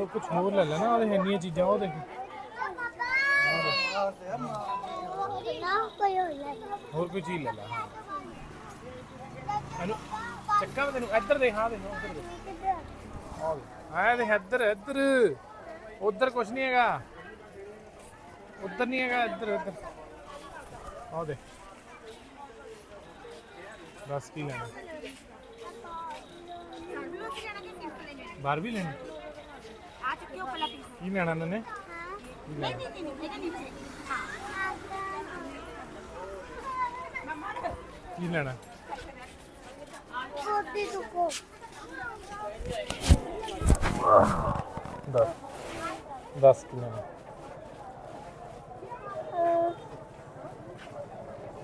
ਉਹ ਕੁਝ ਹੋਰ ਲੈ ਲੈਣਾ ਉਹਦੇ ਇੰਨੀਆਂ ਚੀਜ਼ਾਂ, ਉਹ ਦੇਖ। ਨਾ ਕੋਈ ਹੋਰ ਕੋਈ ਚੀਜ਼ ਲੈ ਲੈ, ਹਾਂ। ਚੱਕਾ ਮੈਂ ਤੈਨੂੰ, ਇੱਧਰ ਦੇਖ ਹਾਂ ਦੇਖ, ਉੱਧਰ ਦੇਖ। ਆਹ ਦੇਖ ਇੱਧਰ ਇੱਧਰ। ਉੱਧਰ ਕੁਝ ਨਹੀਂ ਹੈਗਾ। ਉੱਧਰ ਨਹੀਂ ਹੈਗਾ, ਇੱਧਰ ਇੱਧਰ ਆਹ ਦੇਖ। ਬਸ ਕੀ ਲੈਣਾ? ਬਾਹਰ ਵੀ ਲੈਣੀ। ਪਹਿਲਾਂ ਪੀਸ ਕੀ ਲੈਣਾ ਇਹਨਾਂ ਨੇ? ਕੀ ਲੈਣਾ? ਨਹੀਂ ਨਹੀਂ ਇਹਦੇ ਨੀਚੇ ਕੀ ਲੈਣਾ ਛੋਟੀ ਦੁਕੋ ਦੱਸ। ਦੱਸ ਕੀ ਲੈਣਾ?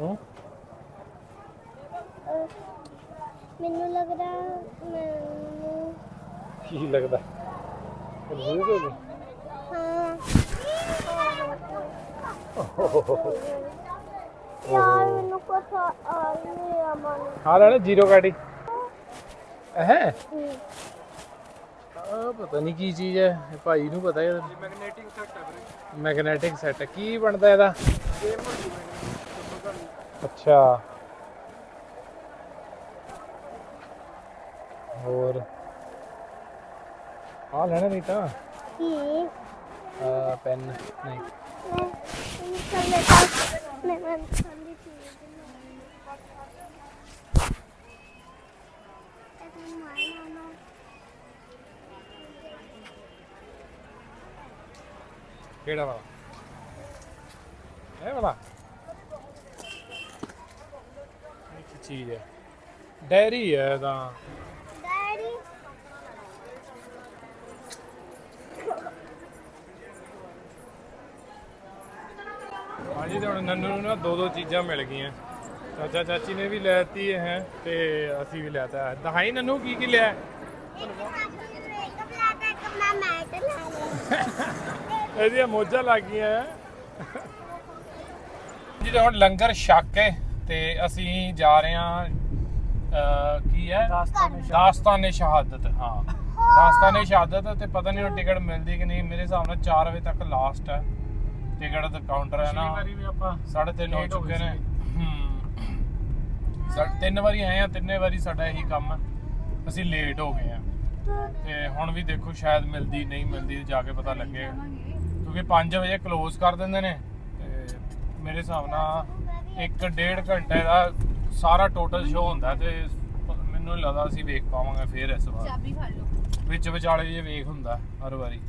ਹੂੰ? ਮੈਨੂੰ ਲੱਗਦਾ ਮੈਨੂੰ ਕੀ ਲੱਗਦਾ? ਗਈ ਹਾਂ ਯਾਰ ਮੈਨੂੰ ਕੁਛ ਆ ਨਹੀਂ ਆ ਮਨ ਹਾਂ? ਲੈਣਾ ਜ਼ੀਰੋ ਗਾੜੀ ਹੈ ਆ ਪਤਾ ਨਹੀਂ ਕੀ ਚੀਜ਼ ਹੈ ਇਹ ਭਾਈ ਨੂੰ ਪਤਾ ਹੈ ਮੈਗਨੇਟਿਕ ਸੈੱਟ ਹੈ। ਮੈਗਨੇਟਿਕ ਸੈੱਟ ਕੀ ਬਣਦਾ ਇਹਦਾ? ਅੱਛਾ। ਹੋਰ। ਆ ਲੈਣਾ ਨਹੀਂ ਤਾਂ ਕੀ? ਆ ਪੈਨ ਨਹੀਂ। ਮੈਂ ਮੈਂ ਖਾਂਦੀ ਕਿਹੜਾ ਵਾਲਾ? ਇਹ ਵਾਲਾ? ਇਹ ਕੀ ਚੀਜ਼ ਹੈ। ਡੈਰੀ ਹੈ ਤਾਂ ਹਾਂਜੀ ਤੇ ਹੁਣ ਨੰਨੂ ਨੂੰ ਨਾ ਦੋ ਦੋ ਚੀਜ਼ਾਂ ਮਿਲ ਗਈਆਂ। ਚਾਚਾ ਚਾਚੀ ਨੇ ਵੀ ਲੈਤੀ ਹੈ ਤੇ ਅਸੀਂ ਵੀ ਲੈਤਾ। ਦਿਖਾਈ ਨੰਨੂ ਕੀ ਕੀ ਲਿਆ? ਮੇਕਅਪ ਲਾਤਾ ਇੱਕ ਮੈਂ ਮੈਟ ਲਾ ਲਿਆ ਇਹਦੀਆਂ ਮੋਜਾਂ ਲੱਗ ਗਈਆਂ। ਹੈ ਜਿਹਦੇ ਹੁਣ ਲੰਗਰ ਛੱਕ ਕੇ ਤੇ ਅਸੀਂ ਜਾ ਰਹੇ ਹਾਂ ਕੀ ਹੈ? ਦਾਸਤਾਨੇ ਸ਼ਹਾਦਤ ਹਾਂ। ਦਾਸਤਾਨੇ ਸ਼ਹਾਦਤ ਤੇ ਪਤਾ ਨਹੀਂ ਹੁਣ ਟਿਕਟ ਮਿਲਦੀ ਕਿ ਨਹੀਂ। ਮੇਰੇ ਹਿਸਾਬ ਨਾਲ 4 ਵਜੇ ਤੱਕ ਲਾਸਟ ਹੈ। ਟਿਕਟ ਦਾ ਕਾਊਂਟਰ ਹੈ ਨਾ। ਵਾਰੀ ਵੀ ਆਪਾਂ ਸਾਢੇ ਤਿੰਨ ਹੋ ਚੁੱਕੇ ਨੇ। ਹੂੰ। ਸਾ- ਤਿੰਨ ਵਾਰੀ ਆਏ ਆ ਤਿੰਨੇ ਵਾਰੀ ਸਾਡਾ ਇਹੀ ਕੰਮ ਹੈ ਅਸੀਂ ਲੇਟ ਹੋ ਗਏ ਆ। ਤੇ ਹੁਣ ਵੀ ਦੇਖੋ ਸ਼ਾਇਦ ਮਿਲਦੀ ਨਹੀਂ ਮਿਲਦੀ ਜਾ ਕੇ ਪਤਾ ਲੱਗੇਗਾ ਕਿਉਂਕਿ 5 ਵਜੇ ਕਲੋਜ਼ ਕਰ ਦਿੰਦੇ ਨੇ। ਤੇ ਮੇਰੇ ਹਿਸਾਬ ਨਾਲ 1.5 ਘੰਟੇ ਦਾ ਸਾਰਾ ਟੋਟਲ ਸ਼ੋਅ ਹੁੰਦਾ ਤੇ ਮੈਨੂੰ ਲੱਗਦਾ ਅਸੀਂ ਵੇਖ ਪਾਵਾਂਗੇ ਫੇਰ ਇਸ ਵਾਰ। ਚਾਬੀ ਫੜ ਲਓ। ਵਿੱਚ ਵਿਚਾਲੇ ਜੇ ਵੇਖ ਹੁੰਦਾ ਹਰ ਵਾਰੀ।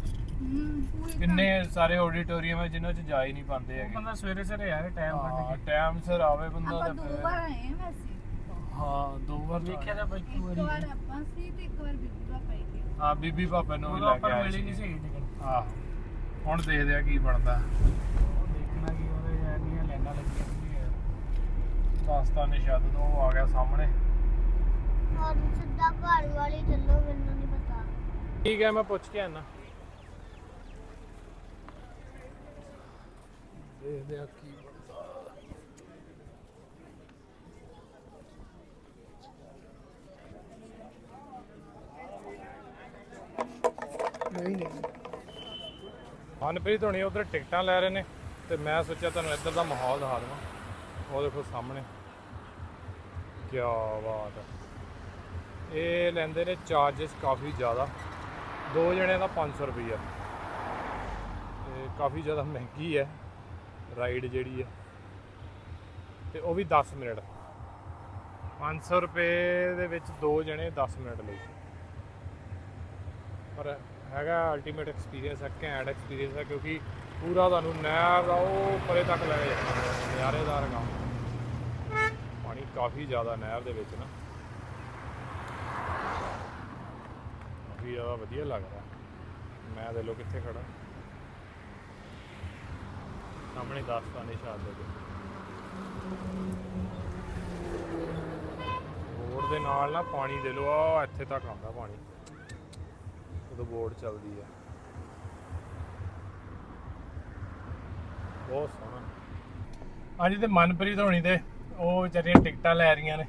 ਕਿੰਨੇ ਸਾਰੇ ਆਡੀਟੋਰੀਅਮ ਹੈ ਜਿਨ੍ਹਾਂ 'ਚ ਜਾ ਹੀ ਨਹੀਂ ਪਾਉਂਦੇ ਹੈਗੇ। ਬੰਦਾ ਸਵੇਰੇ ਸਵੇਰੇ ਆਏ ਟਾਈਮ ਕੱਢ ਹਾਂ ਕੇ। ਟਾਈਮ ਸਿਰ ਆਵੇ ਬੰਦਾ ਆਪਾਂ ਤਾਂ ਦੋ ਫਿਰ। ਵਾਰ ਆਏ ਹਾਂ ਵੈਸੇ। ਹਾਂ ਦੋ ਵਾਰ ਵੇਖਿਆ ਤਾਂ ਬਈ ਇੱਕ ਇੱਕ ਵਾਰ। ਵਾਰੀ ਆਪਾਂ ਸੀ ਤੇ ਇੱਕ ਵਾਰ ਬੀਬੀ ਦਾ ਪਾਈ ਗਈ ਹਾਂ ਬੀਬੀ ਪਾਪਾ ਨੂੰ ਵੀ ਉਦੋਂ ਲੈ ਆਪਾਂ ਕੇ ਨੂੰ ਆਏ ਮਿਲੀ ਨਹੀਂ ਸੀ ਟਿਕਟ ਆਹ ਹੁਣ ਦੇਖਦੇ ਆ ਕੀ ਬਣਦਾ। ਉਹ ਦੇਖਣਾ ਕੀ ਉਹਦੇ ਐਨੀਆਂ ਲਾਈਨਾਂ ਲੱਗੀਆਂ ਹੁੰਦੀਆਂ ਦਾਸਤਾ ਨਿਸ਼ਾਦ ਤੋਂ ਉਹ ਆ ਗਿਆ ਸਾਹਮਣੇ। ਔਰ ਸਿੱਧਾ ਘਰ ਵਾਲੀ ਚੱਲੋ ਮੈਨੂੰ ਨਹੀਂ ਪਤਾ। ਠੀਕ ਹੈ ਮੈਂ ਪੁੱਛ ਕੇ ਆਣਾ ਦੇਖਦੇ ਆ ਕੀ ਬਣਦਾ। ਨਹੀਂ ਨਹੀਂ। ਮਨਪ੍ਰੀਤ ਹੋਣੀ ਉਧਰ ਟਿਕਟਾਂ ਲੈ ਰਹੇ ਨੇ ਤੇ ਮੈਂ ਸੋਚਿਆ ਤੁਹਾਨੂੰ ਇੱਧਰ ਦਾ ਮਾਹੌਲ ਦਿਖਾ ਦੇਵਾਂ। ਉਹ ਦੇਖੋ ਸਾਹਮਣੇ। ਕੀ ਬਾਤ ਹੈ ਇਹ ਲੈਂਦੇ ਨੇ ਚਾਰजेस ਕਾਫੀ ਜ਼ਿਆਦਾ। ਦੋ ਜਣਿਆਂ ਦਾ 500 ਰੁਪਈਆ। ਤੇ ਕਾਫੀ ਜ਼ਿਆਦਾ ਮਹਿੰਗੀ ਹੈ। ਰਾਈਡ ਜਿਹੜੀ ਹੈ ਤੇ ਉਹ ਵੀ 10 ਮਿੰਟ। 500 ਰੁਪਏ ਦੇ ਵਿੱਚ ਦੋ ਜਣੇ 10 ਮਿੰਟ ਲਈ। ਪਰ ਹੈਗਾ ਅਲਟੀਮੇਟ ਐਕਸਪੀਰੀਅੰਸ ਹੈ, ਘੈਂਟ ਐਕਸਪੀਰੀਅੰਸ ਹੈ, ਕਿਉਂਕਿ ਪੂਰਾ ਤੁਹਾਨੂੰ ਨਹਿਰ ਦਾ ਉਹ ਪਰੇ ਤੱਕ ਲੈ ਕੇ ਜਾਣਾ ਨਜ਼ਾਰੇਦਾਰ ਕੰਮ। ਪਾਣੀ ਕਾਫੀ ਜ਼ਿਆਦਾ ਨਹਿਰ ਦੇ ਵਿੱਚ ਨਾ। ਕਾਫੀ ਜ਼ਿਆਦਾ ਵਧੀਆ ਲੱਗਦਾ ਮੈਂ ਦੇ ਲੋ ਕਿੱਥੇ ਖੜਾ ਸਾਹਮਣੇ ਦਾਸਤਾਨੇ ਸ਼ਾਦ ਦੇ ਬੋਰਡ ਦੇ ਨਾਲ ਨਾ ਪਾਣੀ ਦੇ ਲੋ ਆ ਇੱਥੇ ਤੱਕ ਆਉਂਦਾ ਪਾਣੀ। ਉਦੋਂ ਬੋਰਡ ਚੱਲਦੀ ਆ। ਬਹੁਤ ਸੋਹਣਾ। ਹਾਂਜੀ, ਤੇ ਮਨਪ੍ਰੀਤ ਹੋਣੀ ਤੇ, ਉਹ ਵਿਚਾਰੀਆਂ ਟਿਕਟਾਂ ਲੈ ਰਹੀਆਂ ਨੇ।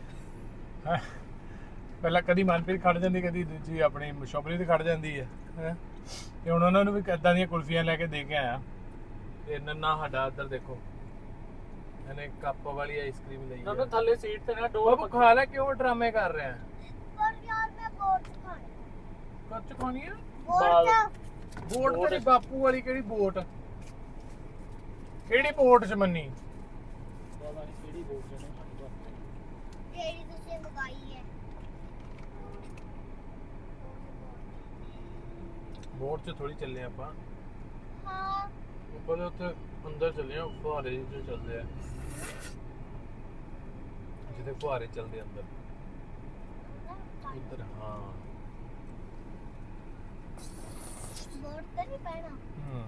ਪਹਿਲਾਂ ਕਦੀ ਮਨਪ੍ਰੀਤ ਖੜ ਜਾਂਦੀ, ਕਦੀ ਦੂਜੀ ਆਪਣੀ ਸ਼ੋਪਰੀ ਤੇ ਖੜ ਜਾਂਦੀ ਹੈ? ਤੇ ਹੁਣ ਉਹਨਾਂ ਨੂੰ ਵੀ ਕਿੱਦਾਂ ਦੀਆਂ ਕੁਲਫੀਆਂ ਲੈ ਕੇ ਦੇ ਕੇ ਆਇਆ। ਤੇ ਨੰਨਾ ਸਾਡਾ ਇੱਧਰ ਦੇਖੋ। ਇਹਨੇ ਕੱਪ ਵਾਲੀ ਆਈਸਕ੍ਰੀਮ ਲਈ ਹੈ। ਥੱਲੇ ਸੀਟ ਤੇ ਨਾ ਡੋਰ ਉਹ ਖਾ ਲੈ ਕਿਉਂ ਡਰਾਮੇ ਕਰ ਰਿਹਾ ਹੈ। ਪਰ ਯਾਰ ਮੈਂ ਬੋਟ ਖਾਣੀ। ਕੱਚ ਖਾਣੀ ਹੈ? ਬੋਟ ਬੋਟ ਤੇ ਬਾਪੂ ਵਾਲੀ ਕਿਹੜੀ ਬੋਟ ਕਿਹੜੀ ਬੋਟ ਚ ਮੰਨੀ? ਪਤਾ ਨਹੀਂ ਕਿਹੜੀ ਬੋਟ ਜਣੇ ਖਾਣੀ ਵਾਸਤੇ ਜਿਹੜੀ ਤੁਸੀਂ ਮੰਗਾਈ ਹੈ। ਬੋਟ ਚ ਥੋੜੀ ਚੱਲੇ ਆਪਾਂ। ਹਾਂ। ਉੱਪਰ ਦੇ ਉੱਥੇ ਅੰਦਰ ਚੱਲੇ ਆ ਫੁਹਾਰੇ ਜਿਹੇ ਚੱਲਦੇ ਆ। ਜਿੱਥੇ ਫੁਹਾਰੇ ਚੱਲਦੇ ਅੰਦਰ। ਉੱਧਰ ਹਾਂ। ਬੋਟ ਤੇ ਨਹੀਂ ਪੈਣਾ? ਹੂੰ।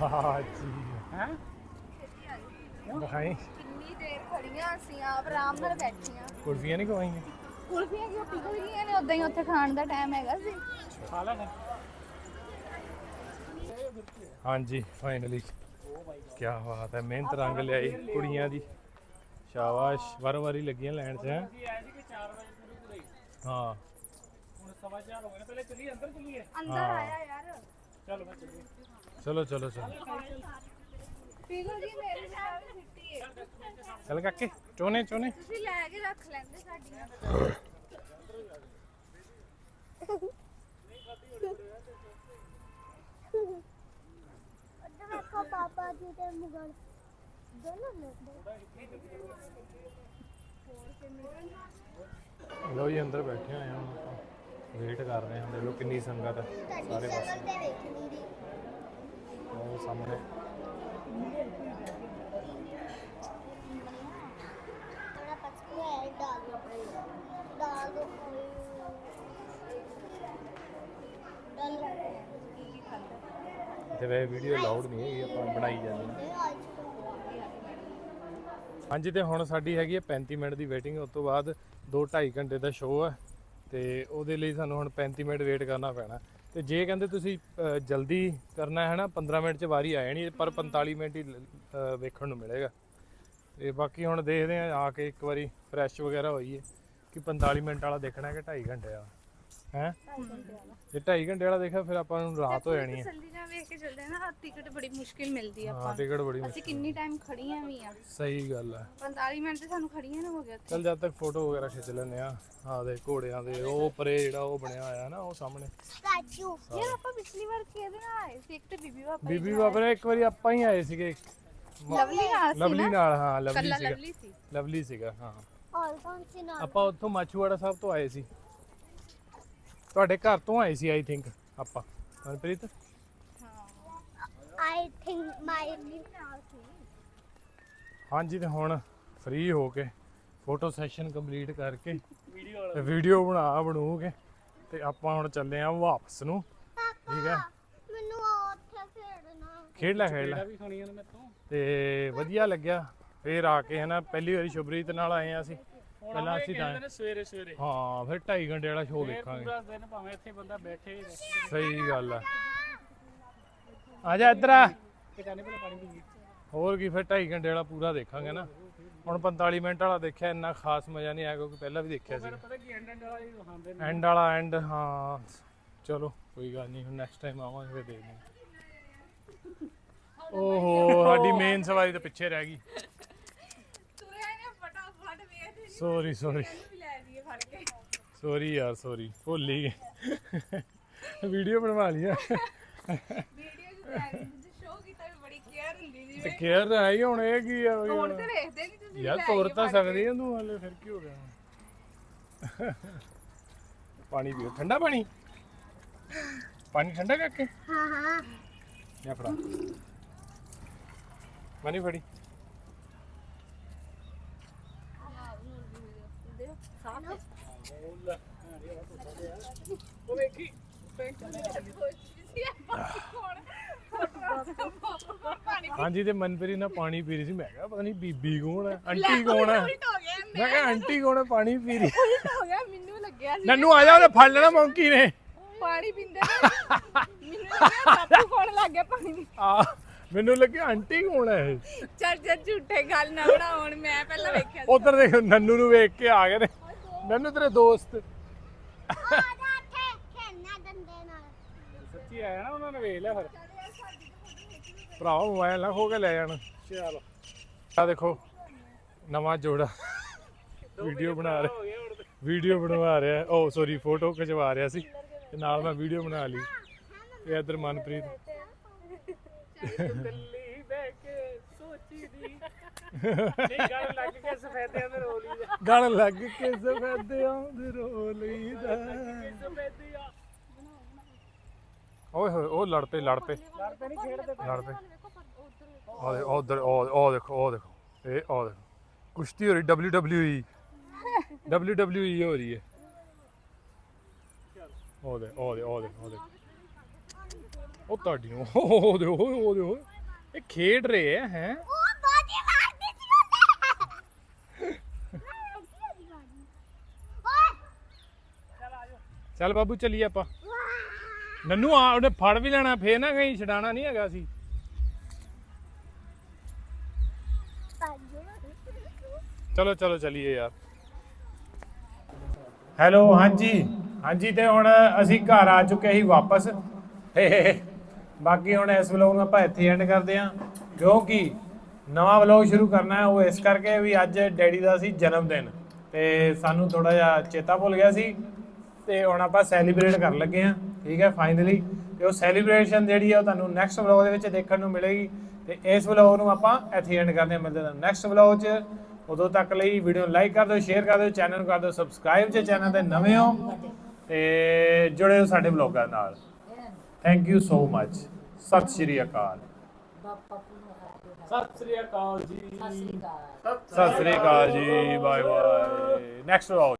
ਹਾਂ। ਜੀ। ਹੈ? ਕਿੰਨੀ ਦੇਰ ਖੜੀਆਂ ਅਸੀਂ ਆਪ ਆਰਾਮ ਨਾਲ ਬੈਠੀਆਂ। ਕੁਲਫੀਆਂ ਨਹੀਂ ਖਵਾਈਆਂ? ਕੁਲਫੀਆਂ ਕਿਉਂ ਪਿਘਲ ਗਈਆਂ ਨੇ? ਉਦਾਂ ਹੀ ਉੱਥੇ ਖਾਣ ਦਾ ਟਾਈਮ ਹੈਗਾ ਸੀ। ਖਾ ਹਾਂਜੀ ਫਾਈਨਲੀ ਕੀ ਬਾਤ ਹੈ ਮਿਹਨਤ ਰੰਗ ਲਿਆਈ ਕੁੜੀਆਂ ਦੀ। ਸ਼ਾਬਾਸ਼ ਵਾਰ ਵਾਰੀ ਲੱਗੀਆਂ ਲੈਣ 'ਚ ਹੈਂ। ਜੀ ਆਏ ਸੀ ਕਿ 4 ਵਜੇ ਪੂਰੀ ਪੂਰੀ ਹਾਂ? ਹੁਣ ਸਵਾ ਚਾਰ ਹੋ ਗਏ ਨੇ ਪਹਿਲੇ ਚੱਲੀਏ ਅੰਦਰ ਚੱਲੀਏ? ਅੰਦਰ ਹਾਂ। ਆਇਆ ਯਾਰ। ਚਲੋ ਮੈਂ ਚੱਲੀਏ। ਚਲੋ ਚਲੋ ਚਲੋ। ਪਿਘਲ ਗਈ ਮੇਰੇ ਨਾਲ। ਵੀ ਸਿੱਟੀ ਹੈ ਚੱਲ ਕਾਕੇ ਚੋਨੇ ਚੋਨੇ। ਤੁਸੀਂ ਲੈ ਕੇ ਰੱਖ ਲੈਂਦੇ ਸਾਡੀਆਂ। ਉੱਧਰ ਵੇਖੋ ਪਾਪਾ ਜੀ ਤੇ ਮੁਗਲ। ਦੋਨੋਂ ਨੇ ਲੋ ਜੀ ਅੰਦਰ ਬੈਠੇ ਹੋਏ ਹਾਂ ਵੇਟ ਕਰ ਰਹੇ ਹਾਂ ਦੇਖੋ ਕਿੰਨੀ ਸੰਗਤ ਹੈ ਸਾਰੇ ਪਾਸੇ। ਉਹ ਸਾਹਮਣੇ ਥੋੜਾ ਪਚਕੂ ਹੈ ਡਾਲ ਦੋ ਡਾਲ ਦੋ ਡਾਲ ਦੋ ਤੇ ਵੇ ਵੀਡੀਓ ਲਾਊਡ ਨਹੀਂ ਹੈਗੀ, ਆਪਾਂ ਬਣਾਈ ਜਾਂਦੇ ਹਾਂ। ਹਾਂਜੀ, ਤੇ ਹੁਣ ਸਾਡੀ ਹੈਗੀ ਹੈ 35 ਮਿੰਟ ਦੀ ਵੇਟਿੰਗ ਉਸ ਤੋਂ ਬਾਅਦ 2.5 ਘੰਟੇ ਦਾ ਸ਼ੋਅ ਹੈ ਤੇ ਉਹਦੇ ਲਈ ਸਾਨੂੰ ਹੁਣ 35 ਮਿੰਟ ਵੇਟ ਕਰਨਾ ਪੈਣਾ। ਤੇ ਜੇ ਕਹਿੰਦੇ ਤੁਸੀਂ ਜਲਦੀ ਕਰਨਾ ਹੈ ਨਾ 15 ਮਿੰਟ ਚ ਵਾਰੀ ਆ ਜਾਣੀ, ਪਰ 45 ਮਿੰਟ ਹੀ ਵੇਖਣ ਨੂੰ ਮਿਲੇਗਾ। ਤੇ ਬਾਕੀ ਹੁਣ ਦੇਖਦੇ ਆ ਆ ਕੇ ਇੱਕ ਵਾਰੀ ਫਰੈਸ਼ ਵਗੈਰਾ ਹੋਈਏ ਕਿ 45 ਮਿੰਟ ਵਾਲਾ ਦੇਖਣਾ ਕਿ 2.5 ਘੰਟੇ ਵਾਲਾ? ਹੈ? ਜੇ 2.5 ਘੰਟੇ ਵਾਲਾ ਦੇਖਿਆ ਫਿਰ ਆਪਾਂ ਨੂੰ ਰਾਤ ਹੋ ਜਾਣੀ ਹੈ। ਜਲਦੀ ਨਾਲ ਵੇਖ ਕੇ ਚੱਲਦੇ ਆ ਨਾ ਟਿਕਟ ਬੜੀ ਮੁਸ਼ਕਿਲ ਮਿਲਦੀ ਆ ਹਾਂ ਆਪਾਂ। ਨੂੰ। ਟਿਕਟ ਬੜੀ ਅਸੀਂ ਮੁਸ਼ਕਿਲ ਕਿੰਨੀ ਟਾਈਮ ਖੜੀਆਂ ਵੀ ਆ। ਸਹੀ ਗੱਲ ਹੈ 45 ਮਿੰਟ ਤੇ ਸਾਨੂੰ ਖੜੀਆਂ ਨਾ ਹੋ ਗਿਆ ਉੱਥੇ। ਚਲ ਜਦ ਤੱਕ ਫੋਟੋ ਵਗੈਰਾ ਖਿੱਚ ਲੈਂਦੇ ਆ ਆ ਦੇ ਘੋੜਿਆਂ ਦੇ ਉਹ ਪਰੇ ਜਿਹੜਾ ਉਹ ਬਣਿਆ ਹੋਇਆ ਨਾ ਉਹ ਸਾਹਮਣੇ। ਸਟੈਚੂ ਯਾਰ ਆਪਾਂ ਪਿਛਲੀ ਵਾਰ ਕਿਹਦੇ ਨਾਲ ਆਏ ਸੀ? ਇੱਕ ਤੇ ਬੀਬੀ ਬਾਬਾ ਬੀਬੀ ਬਾਬਰੇ ਇੱਕ ਵਾਰੀ ਆਪਾਂ ਹੀ ਆਏ ਸੀਗੇ। ਲਵਲੀ ਨਾਲ ਸੀ ਲਵਲੀ ਨਾ? ਨਾਲ ਹਾਂ ਲਵਲੀ ਕੱਲਾ ਸੀਗਾ। ਲਵਲੀ ਸੀ। ਲਵਲੀ ਸੀਗਾ ਹਾਂ। ਔਰ ਕੌਣ ਸੀ ਨਾਲ? ਆਪਾਂ ਉੱਥੋਂ ਮਾਛੂਵਾੜਾ ਸਾਹਿਬ ਤੋਂ ਆਏ ਸੀ। ਤੁਹਾਡੇ ਘਰ ਤੋਂ ਆਏ ਸੀ ਆਈ ਥਿੰਕ ਆਪਾਂ। ਮਨਪ੍ਰੀਤ ਆਈ ਥਿੰਕ ਮਾਈ ਹਾਂਜੀ ਤੇ ਹੁਣ ਫ੍ਰੀ ਹੋ ਕੇ ਫੋਟੋ ਸੈਸ਼ਨ ਕੰਪਲੀਟ ਕਰਕੇ ਤੇ ਵੀਡੀਓ ਬਣਾ ਬਣੂ ਕੇ ਤੇ ਆਪਾਂ ਹੁਣ ਚੱਲੇ ਆ ਵਾਪਸ ਨੂੰ। ਠੀਕ ਹੈ? ਮੈਨੂੰ ਉੱਥੇ ਖੇਡਣਾ। ਖੇਡ ਲੈ ਖੇਡ ਲੈ ਜਿਹੜਾ ਵੀ ਖਾਣੀਆਂ ਨੇ ਮੈਥੋਂ ਤੇ ਵਧੀਆ ਲੱਗਿਆ। ਫੇਰ ਆ ਕੇ ਹਨਾ ਪਹਿਲੀ ਵਾਰੀ ਸ਼ੁਭਰੀਤ ਨਾਲ ਆਏ ਆ ਅਸੀਂ। ਪਹਿਲਾਂ ਅਸੀਂ ਤਾਂ ਸਵੇਰੇ ਸਵੇਰੇ। ਹਾਂ ਫਿਰ 2.5 ਘੰਟੇ ਵਾਲਾ ਸ਼ੋਅ ਦੇਖਾਂਗੇ। ਪੂਰਾ ਦਿਨ ਭਾਵੇਂ ਇੱਥੇ ਬੰਦਾ ਬੈਠੇ ਹੀ ਰਹੇ। ਸਹੀ ਗੱਲ ਆ। ਆ ਜਾ ਇੱਧਰ ਆ। ਪਹਿਲਾਂ ਪਾਣੀ ਹੋਰ ਕੀ ਫਿਰ 2.5 ਘੰਟੇ ਵਾਲਾ ਪੂਰਾ ਦੇਖਾਂਗੇ ਨਾ। ਹੁਣ 45 ਮਿੰਟ ਵਾਲਾ ਦੇਖਿਆ ਇੰਨਾ ਖਾਸ ਮਜ਼ਾ ਨਹੀਂ ਆਇਆ ਕਿਉਂਕਿ ਪਹਿਲਾਂ ਵੀ ਦੇਖਿਆ ਸੀ ਫਿਰ ਪਤਾ ਕੀ ਐਂਡ ਐਂਡ ਵਾਲਾ ਹੀ ਦਿਖਾਉਂਦੇ ਨੇ। ਐਂਡ ਵਾਲਾ ਐਂਡ ਹਾਂ। ਚਲੋ ਕੋਈ ਗੱਲ ਨਹੀਂ ਹੁਣ ਨੈਕਸਟ ਟਾਈਮ ਆਵਾਂਗੇ ਫਿਰ ਦੇਖਦੇ ਹਾਂ। ਓਹੋ ਸਾਡੀ ਮੇਨ ਸਵਾਰੀ ਤਾਂ ਪਿੱਛੇ ਰਹਿ ਗਈ ਤੁਰੇ ਨੇ ਫਟਾਫਟ ਵੇਖ ਸੌਰੀ ਸੌਰੀ ਲੈ ਸੌਰੀ ਯਾਰ ਸੌਰੀ ਭੁੱਲ ਹੀ ਗਏ। ਵੀਡੀਓ ਬਣਵਾ ਲਿਆ ਵੀਡੀਓ ਚ ਲੈ ਜੇ ਸ਼ੋਅ ਕੀਤਾ ਵੀ ਬੜੀ ਕੇਅਰ ਹੁੰਦੀ ਜੀ ਤੇ ਕੇਅਰ ਤਾਂ ਹੈ ਹੀ ਹੁਣ ਇਹ ਕੀ ਆ ਹੁਣ। ਤੇ ਵੇਖਦੇ ਨਹੀਂ ਤੁਸੀਂ ਯਾਰ ਲੈ ਤੋਰ ਤਾਂ। ਸਕਦੀ ਆ ਤੂੰ ਹਲੇ ਫਿਰ ਕੀ ਹੋ ਗਿਆ ਪਾਣੀ ਪੀਓ। ਠੰਡਾ ਪਾਣੀ? ਪਾਣੀ ਠੰਡਾ ਕਰਕੇ? ਹਾਂ ਹਾਂ। ਜਾਂ ਫੜਾ। ਮਨੀ ਫੜੀ ਉਹ ਵੇਖੀ ਹਾਂਜੀ ਤੇ ਮਨਪ੍ਰੀਤ ਨਾਲ ਪਾਣੀ ਪੀ ਰਹੀ ਸੀ ਮੈਂ ਕਿਹਾ ਪਤਾ ਨਹੀਂ ਬੀਬੀ ਕੌਣ ਹੈ ਆਂਟੀ ਕੌਣ ਹੈ ਮੈਂ ਕਿਹਾ ਆਂਟੀ ਕੌਣ ਹੈ ਪਾਣੀ ਪੀ ਰਹੀ? ਉਲਟ ਹੋ ਗਿਆ ਮੈਨੂੰ ਲੱਗਿਆ ਸੀ ਨੰਨੂ ਆ ਜਾ ਉਹਨੇ ਫੜ ਲੈਣਾ ਮੌਂਕੀ ਨੇ। ਪਾਣੀ ਪੀਂਦੇ ਮੈਨੂੰ ਲੱਗਿਆ ਬਾਪੂ ਕੋਣ ਲੱਗ ਗਿਆ ਪਾਣੀ। ਆ ਮੈਨੂੰ ਲੱਗਿਆ ਆਂਟੀ ਕੌਣ ਹੈ ਇਹ? ਚੱਲ ਚੱਲ ਝੂਠੇ ਗੱਲ ਨਾ ਬਣਾਉਣ ਮੈਂ ਪਹਿਲਾਂ ਵੇਖਿਆ। ਉਧਰ ਦੇਖ ਨੰਨੂ ਨੂੰ ਵੇਖ ਕੇ ਆ ਗਏ ਨੇ। ਨੰਨੂ ਤੇਰੇ ਦੋਸਤ। ਸੱਚੀ ਆਇਆ ਨਾ ਉਹਨਾਂ ਨੇ ਵੇਖ ਲਿਆ ਫਿਰ। ਭਰਾਵਾ ਮੋਬਾਈਲ ਨਾ ਖੋ ਕੇ ਲੈ ਜਾਣ। ਚਲੋ। ਆ ਦੇਖੋ ਨਵਾਂ ਜੋੜਾ। ਵੀਡੀਓ ਬਣਾ ਰਿਹਾ। ਵੀਡੀਓ ਬਣਵਾ ਰਿਹਾ। ਉਹ ਸੌਰੀ ਫੋਟੋ ਖਿਚਵਾ ਰਿਹਾ ਸੀ। ਤੇ ਨਾਲ ਮੈਂ ਵੀਡੀਓ ਬਣਾ ਲਈ। ਤੇ ਇੱਧਰ ਮਨਪ੍ਰੀਤ। ਦਿੱਲੀ ਬਹਿ ਕੇ ਸੋਚੀ ਦੀ। ਗੱਲ ਲੱਗ ਕੇ ਸਫੈਦਿਆਂ ਦੇ ਰੋਲੀ ਦਾ ਗਲ ਲੱਗ ਕੇ ਸਫੈਦਿਆਂ ਦੇ ਰੋ ਲਈਦਾ ਸਫੈਦਿਆਂ ਓਏ ਹੋਏ ਉਹ ਲੜ ਪਏ ਲੜ ਪਏ ਲੜਦੇ ਨਹੀਂ ਖੇਡਦੇ ਲੜ ਪਏ ਉਹ ਦੇ ਉਧਰ ਉਹ ਉਹ ਦੇਖੋ ਉਹ ਦੇਖੋ। ਇਹ ਉਹ ਦੇਖੋ। ਕੁਸ਼ਤੀ ਹੋ ਰਹੀ WWE WWE ਹੋ ਰਹੀ ਹੈ। ਉਹ ਦੇ ਉਹ ਦੇ ਉਹ ਦੇ ਉਹ ਦੇ ਉਹ ਤੁਹਾਡੀ ਨੂੰ ਉਹ ਦੇ ਉਹ ਦੇ ਉਹ ਦੇ ਉਹ। ਇਹ ਖੇਡ ਰਹੇ ਹੈ ਹੈ ਉਹ ਬਾਜੀ ਮਾਰਦੀ ਸੀ ਉਹਨੇ ਓਏ ਚੱਲ ਬਾਬੂ ਚੱਲੀਏ ਆਪਾਂ। ਨੰਨੂ, ਆ ਉਹਨੇ ਫੜ ਵੀ ਲੈਣਾ, ਫੇਰ ਨਾ ਕਹੀਂ ਛਡਾਣਾ ਨਹੀਂ ਹੈਗਾ ਸੀ। ਚਲੋ ਚਲੋ ਚਲੀਏ ਯਾਰ। ਹੈਲੋ, ਹਾਂਜੀ। ਹਾਂਜੀ ਤੇ ਹੁਣ ਅਸੀਂ ਘਰ ਆ ਚੁੱਕੇ ਸੀ ਵਾਪਸ। ਬਾਕੀ ਹੁਣ ਇਸ ਵਲੋਗ ਨੂੰ ਆਪਾਂ ਇੱਥੇ ਐਂਡ ਕਰਦੇ ਹਾਂ। ਕਿਉਂਕਿ ਨਵਾਂ ਵਲੋਗ ਸ਼ੁਰੂ ਕਰਨਾ ਹੈ, ਉਹ ਇਸ ਕਰਕੇ ਵੀ ਅੱਜ ਡੈਡੀ ਦਾ ਸੀ ਜਨਮ ਦਿਨ। ਤੇ ਸਾਨੂੰ ਥੋੜਾ ਜਿਹਾ ਚੇਤਾ ਭੁੱਲ ਗਿਆ ਸੀ। ਤੇ ਹੁਣ ਆਪਾਂ ਸੈਲੀਬ੍ਰੇਟ ਕਰਨ ਲੱਗੇ ਹਾਂ। ਠੀਕ ਹੈ ਫਾਈਨਲੀ ਤੇ ਉਹ ਸੈਲੀਬ੍ਰੇਸ਼ਨ ਜਿਹੜੀ ਹੈ ਉਹ ਤੁਹਾਨੂੰ ਨੈਕਸਟ ਵਲੋਗ ਦੇ ਵਿੱਚ ਦੇਖਣ ਨੂੰ ਮਿਲੇਗੀ। ਤੇ ਇਸ ਵਲੋਗ ਨੂੰ ਆਪਾਂ ਇੱਥੇ ਐਂਡ ਕਰਦੇ ਹਾਂ। ਮਿਲਦੇ ਹਾਂ ਨੈਕਸਟ ਵਲੋਗ 'ਚ। ਉਦੋਂ ਤੱਕ ਲਈ ਵੀਡੀਓ ਨੂੰ ਲਾਈਕ ਕਰ ਦਿਓ ਸ਼ੇਅਰ ਕਰ ਦਿਓ ਚੈਨਲ ਨੂੰ ਕਰ ਦਿਓ ਸਬਸਕ੍ਰਾਈਬ ਜੇ ਚੈਨਲ ਤੇ ਨਵੇਂ ਹੋ ਤੇ ਜੁੜੇ ਹੋ ਸਾਡੇ ਵਲੋਗਾਂ ਨਾਲ। ਥੈਂਕ ਯੂ ਸੋ ਮਚ ਸਤਿ ਸ਼੍ਰੀ ਅਕਾਲ। ਸਤਿ ਸ੍ਰੀ ਅਕਾਲ ਜੀ। ਸਤਿ ਸ਼੍ਰੀ ਅਕਾਲ। ਜੀ। Bye bye next vlog